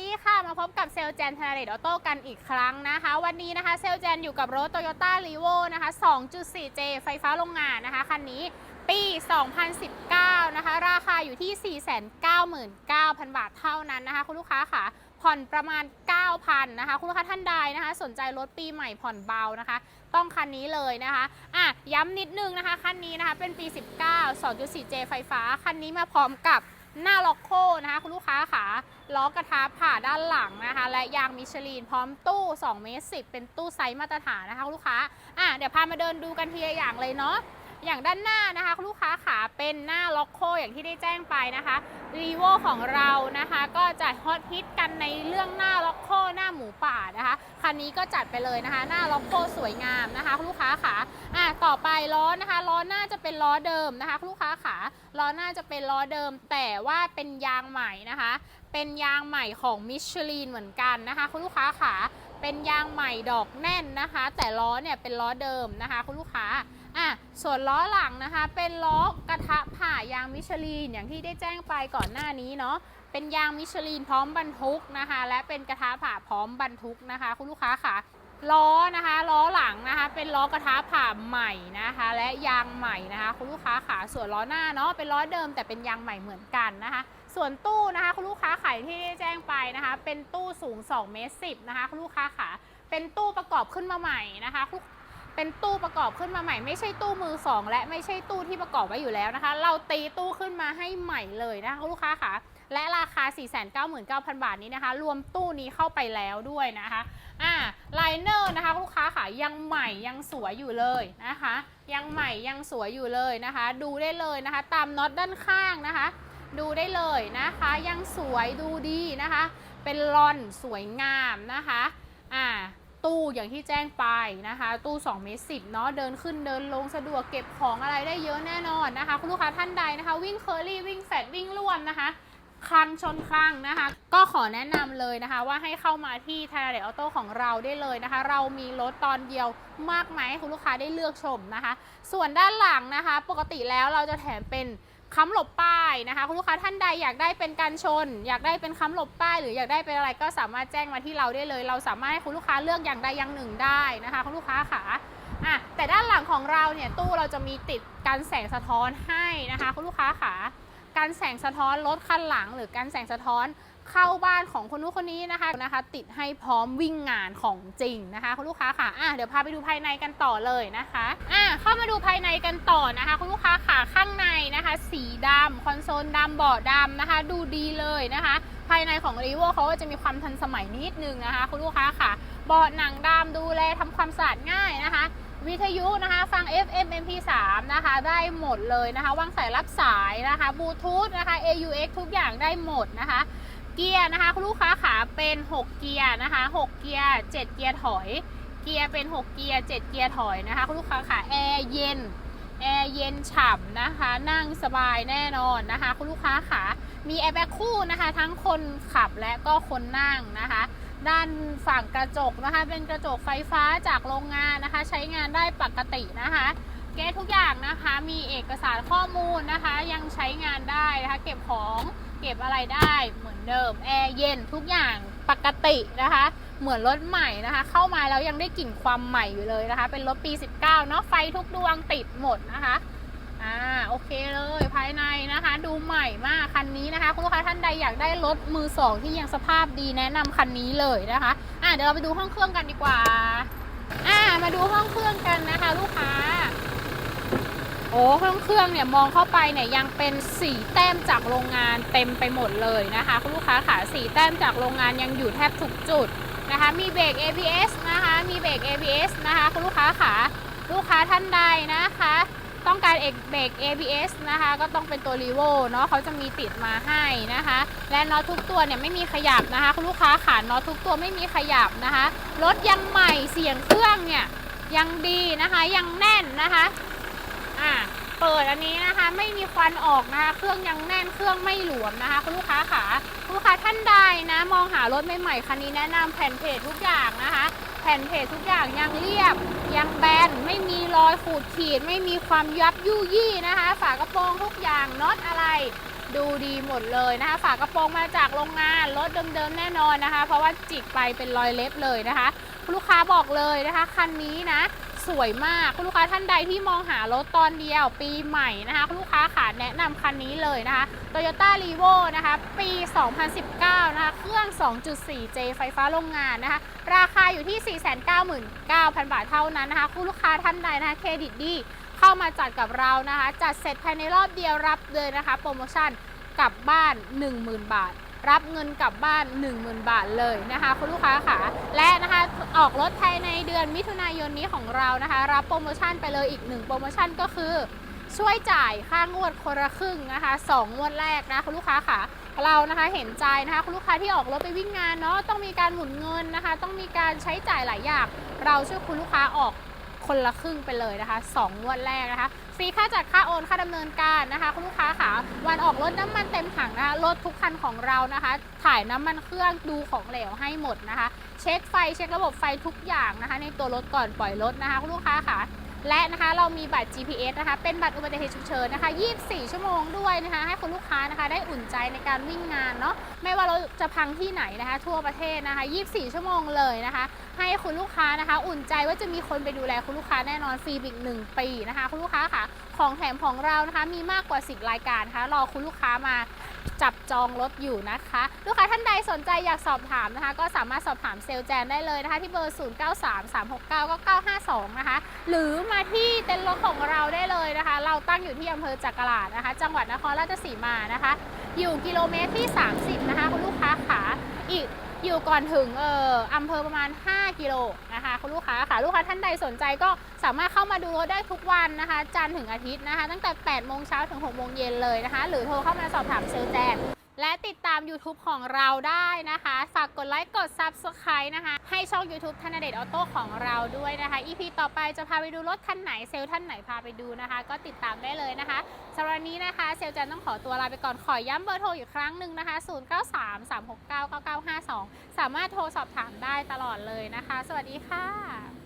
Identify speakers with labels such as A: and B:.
A: ดีค่ะ มาพบกับเซลแจนธนาเดชออโต้กันอีกครั้งนะคะ วันนี้นะคะเซลแจนอยู่กับรถ Toyota r e v o นะคะ 2.4J ไฟฟ้าโรงงานนะคะ คันนี้ปี 2019 นะคะ ราคาอยู่ที่ 499,000 บาทเท่านั้นนะคะ คุณลูกค้าค่ะ ผ่อนประมาณ 9,000 นะคะ คุณลูกค้าท่านใดนะคะ สนใจรถปีใหม่ผ่อนเบานะคะ ต้องคันนี้เลยนะคะอะย้ำนิดนึงนะคะ คันนี้นะคะ เป็นปี 19 2.4J ไฟฟ้า คันนี้มาพร้อมกับ หน้าล็อกโคนะคะคุณลูกค้าค่ะล้อกระทะผ่าด้านหลังนะคะ และยางมิชลีนพร้อมตู้2เมตร10 เป็นตู้ไซส์มาตรฐานนะคะคุณลูกค้าอะเดี๋ยวพามาเดินดูกันทีละอย่างเลยเนาะ อย่างด้านหน้านะคะคุณลูกค้าขาเป็นหน้าล็อกโคอย่างที่ได้แจ้งไปนะคะรีโวของเรานะคะก็จะฮอตฮิตกันในเรื่องหน้าล็อกโคหน้าหมูป่านะคะคันนี้ก็จัดไปเลยนะคะ หน้าล็อกโคสวยงามนะคะคุณลูกค้าขาอะต่อไปล้อนะคะล้อหน้าจะเป็นล้อเดิมนะคะคุณลูกค้าขาล้อหน้าจะเป็นล้อเดิม แต่ว่าเป็นยางใหม่นะคะ เป็นยางใหม่ของมิชลินเหมือนกันนะคะคุณลูกค้าขาเป็นยางใหม่ดอกแน่นนะคะ แต่ล้อเนี่ยเป็นล้อเดิมนะคะคุณลูกค้า อะส่วนล้อหลังนะคะ เป็นล้อกระทะผ่ายางมิชลินอย่างที่ได้แจ้งไปก่อนหน้านี้เนาะเป็นยางมิชลินพร้อมบรรทุกนะคะ และเป็นกระทะผ่าพร้อมบรรทุกนะคะ คุณลูกค้าค่ะล้อนะคะล้อหลังนะคะ เป็นล้อกระทะผ่าใหม่นะคะ และยางใหม่นะคะ คุณลูกค้าค่ะส่วนล้อหน้าเนาะเป็นล้อเดิมแต่เป็นยางใหม่เหมือนกันนะคะ ส่วนตู้นะคะคุณลูกค้าขายที่ได้แจ้งไปนะคะ เป็นตู้สูง2เมตร10นะคะคุณลูกค้าค่ะเป็นตู้ประกอบขึ้นมาใหม่นะคะ เป็นตู้ประกอบขึ้นมาใหม่ไม่ใช่ตู้มือสองและไม่ใช่ตู้ที่ประกอบไว้อยู่แล้วนะคะ เราตีตู้ขึ้นมาให้ใหม่เลยนะคะคุณลูกค้าค่ะและราคา 499,000 บาทนี้นะคะ รวมตู้นี้เข้าไปแล้วด้วยนะคะ อ่าไลเนอร์นะคะคุณลูกค้าค่ะยังใหม่ยังสวยอยู่เลยนะคะ ยังใหม่ยังสวยอยู่เลยนะคะ ดูได้เลยนะคะ ตามน็อตด้านข้างนะคะ ดูได้เลยนะคะ ยังสวยดูดีนะคะ เป็นลอนสวยงามนะคะ ตู้อย่างที่แจ้งไปนะคะ ตู้2เมตร10เนาะเดินขึ้นเดินลงสะดวกเก็บของอะไรได้เยอะแน่นอนนะคะ คุณลูกค้าท่านใดนะคะ วิ่งเคอรี่วิ่งแฟดวิ่งร่วมนะคะคังชนคลังนะคะ ก็ขอแนะนำเลยนะคะ ว่าให้เข้ามาที่ทาราเดออโต้ของเราได้เลยนะคะ เรามีรถตอนเดียวมากมายให้คุณลูกค้าได้เลือกชมนะคะ ส่วนด้านหลังนะคะ ปกติแล้วเราจะแถมเป็น ค้ำหลบป้ายนะคะ คุณลูกค้าท่านใดอยากได้เป็นการชน อยากได้เป็นค้ำหลบป้าย หรืออยากได้เป็นอะไรก็สามารถแจ้งมาที่เราได้เลย เราสามารถให้คุณลูกค้าเลือกอย่างใดอย่างหนึ่งได้นะคะคุณลูกค้าขาอะแต่ด้านหลังของเราเนี่ยตู้เราจะมีติดการแสงสะท้อนให้นะคะคุณลูกค้าขาการแสงสะท้อนรถคันหลังหรือการแสงสะท้อน เข้าบ้านของคนนู้นคนนี้นะคะนะคะ ติดให้พร้อมวิ่งงานของจริงนะคะคุณลูกค้าค่ะอะเดี๋ยวพาไปดูภายในกันต่อเลยนะคะอะเข้ามาดูภายในกันต่อนะคะ คุณลูกค้าค่ะข้างในนะคะ สีดำคอนโซลดำเบาะดำนะคะ ดูดีเลยนะคะภายในของ r ีโวเขาก็จะมีความทันสมัยนิดนึงนะคะคุณลูกค้าค่ะเบาะหนังดำดูแลทำความสะอาดง่ายนะคะ วิทยุนะคะฟัง FM MP3 นะคะ ได้หมดเลยนะคะวางสายรับสายนะคะบลูทูธนะคะ AUX ทุกอย่างได้หมดนะคะ เกียร์นะคะคุณลูกค้าขาเป็น 6 เกียร์นะคะ 6 เกียร์ 7 เกียร์ถอย เกียร์เป็น 6 เกียร์ 7 เกียร์ถอยนะคะคุณลูกค้าขาแอร์เย็นแอร์เย็นฉ่ำนะคะ นั่งสบายแน่นอนนะคะ คุณลูกค้าขามีแอร์แบ็คคู่นะคะ ทั้งคนขับและก็คนนั่งนะคะ ด้านฝั่งกระจกนะคะ เป็นกระจกไฟฟ้าจากโรงงานนะคะ ใช้งานได้ปกตินะคะเกตทุกอย่างนะคะ มีเอกสารข้อมูลนะคะ ยังใช้งานได้นะคะ เก็บของ เก็บอะไรได้เหมือนเดิม แอร์เย็นทุกอย่างปกตินะคะ เหมือนรถใหม่นะคะ เข้ามาแล้วยังได้กลิ่นความใหม่อยู่เลยนะคะ เป็นรถปี 19 เนาะไฟทุกดวงติดหมดนะคะอ่าโอเคเลยภายในนะคะ ดูใหม่มากคันนี้นะคะ คุณลูกค้าท่านใดอยากได้รถมือสองที่ยังสภาพดีแนะนำคันนี้เลยนะคะอ่าเดี๋ยวเราไปดูห้องเครื่องกันดีกว่าอ่ามาดูห้องเครื่องกันนะคะ ลูกค้า โอ้ห้องเครื่องเนี่ยมองเข้าไปเนี่ยยังเป็นสีแต้มจากโรงงานเต็มไปหมดเลยนะคะ คุณลูกค้าค่ะสีแต้มจากโรงงานยังอยู่แทบทุกจุดนะคะ มีเบรก ABS นะคะ มีเบรก ABS นะคะ คุณลูกค้าค่ะลูกค้าท่านใดนะคะ ต้องการเอกเบรก ABS นะคะ ก็ต้องเป็นตัว r e v o เนาะเขาจะมีติดมาให้นะคะ และน็อตทุกตัวเนี่ยไม่มีขยับนะคะ คุณลูกค้าขาน็อตทุกตัวไม่มีขยับนะคะรถยังใหม่เสียงเครื่องเนี่ยยังดีนะคะยังแน่นนะคะ อ่าเปิดอันนี้นะคะ ไม่มีควันออกนะคะ เครื่องยังแน่นเครื่องไม่หลวมนะคะ คุณลูกค้าขาคุณลูกค้าท่านใดนะ มองหารถใหม่ๆคันนี้แนะนำแผ่นเพจทุกอย่างนะคะ แผ่นเพจทุกอย่างยังเรียบ ยังแบนไม่มีรอยขูดขีด ไม่มีความยับยุ่ยี่นะคะ ฝากระโปรงทุกอย่างน็อตอะไรดดูดีหมดเลยนะคะ ฝากระโปรงมาจากโรงงานรถเดิมๆแน่นอนนะคะ เพราะว่าจิกไปเป็นรอยเล็บเลยนะคะคุณลูกค้าบอกเลยนะคะ คันนี้นะ สวยมาก คุณลูกค้าท่านใดที่มองหารถตอนเดียวปีใหม่นะคะ คุณลูกค้าขาแนะนำคันนี้เลยนะคะ Toyota r e v o นะคะ ปี 2019 นะคะ เครื่อง 2.4J ไฟฟ้าโรงงานนะคะ ราคาอยู่ที่ 499,000 บาทเท่านั้นนะคะ คุณลูกค้าท่านใดนะคะเครดิตดี เข้ามาจัดกับเรานะคะ จัดเสร็จภายในรอบเดียวรับเลยนะคะ โปรโมชั่นกลับบ้าน 10,000 บาทรับเงินกลับบ้าน 10,000 บาทเลยนะคะ คุณลูกค้าค่ะ และนะคะ ออกรถภายในเดือนมิถุนายนนี้ของเรานะคะ รับโปรโมชั่นไปเลยอีกหนึ่งโปรโมชั่นก็คือ ช่วยจ่ายค่างวดคนละครึ่งนะคะสองงวดแรกนะคุณลูกค้าค่ะ เรานะคะเห็นใจนะคะคุณลูกค้าที่ออกรถไปวิ่งงานเนาะต้องมีการหมุนเงินนะคะ ต้องมีการใช้จ่ายหลายอย่างเราช่วยคุณลูกค้าออก คนละครึ่งไปเลยนะคะสองวดแรกนะคะฟรีค่าจัดค่าโอนค่าดำเนินการนะคะคุณลูกค้าค่ะวันออกรถน้ำมันเต็มถังนะคะรถทุกคันของเรานะคะ ถ่ายน้ำมันเครื่องดูของเหลวให้หมดนะคะ เช็คไฟเช็คระบบไฟทุกอย่างนะคะ ในตัวรถก่อนปล่อยรถนะคะคุณลูกค้าค่ะ และนะคะเรามีบัตร GPS นะคะ เป็นบัตรอุบัติเหตุฉุกเฉินนะคะ 24 ชั่วโมงด้วยนะคะ ให้คุณลูกค้านะคะ ได้อุ่นใจในการวิ่งงานเนาะ ไม่ว่าเราจะพังที่ไหนนะคะ ทั่วประเทศนะคะ 24 ชั่วโมงเลยนะคะ ให้คุณลูกค้านะคะ อุ่นใจว่าจะมีคนไปดูแลคุณลูกค้าแน่นอนฟรีอีกหนึ่งปีนะคะ คุณลูกค้าค่ะ ของแถมของเรานะคะ มีมากกว่า 10 รายการนะคะ รอคุณลูกค้ามา จับจองรถอยู่นะคะ ลูกค้าท่านใดสนใจอยากสอบถามนะคะ ก็สามารถสอบถามเซลลแจนได้เลยนะคะที่เบอร์ 0933699952 นะคะ หรือมาที่เต็นท์รถของเราได้เลยนะคะ เราตั้งอยู่ที่อำเภอจักราดนะคะ จังหวัดนครราชสีมานะคะ อยู่กิโลเมตรที่ 30 นะคะคุณลูกค้าขาอีก อยู่ก่อนถึงเอ่ออำเภอประมาณ 5 กิโลนะคะคุณลูกค้าค่ะลูกค้าท่านใดสนใจก็สามารถเข้ามาดูรถได้ทุกวันนะคะ จันทร์ถึงอาทิตย์นะคะ ตั้งแต่8โมงเช้าถึง6โมงเย็นเลยนะคะ หรือโทรเข้ามาสอบถามเซลลแจน และติดตาม YouTube ของเราได้นะคะ ฝากกดไลค์กด Subscribe นะคะ ให้ช่อง YouTube ธนเดชออโต้ของเราด้วยนะคะ EP ต่อไปจะพาไปดูรถคันไหนเซลท่านไหนพาไปดูนะคะ ก็ติดตามได้เลยนะคะสำหรับวันนี้นะคะ เซลลจันต้องขอตัวลาไปก่อนขอย้ำเบอร์โทรอีกครั้งหนึ่งนะคะ 0933699952 สามารถโทรสอบถามได้ตลอดเลยนะคะ สวัสดีค่ะ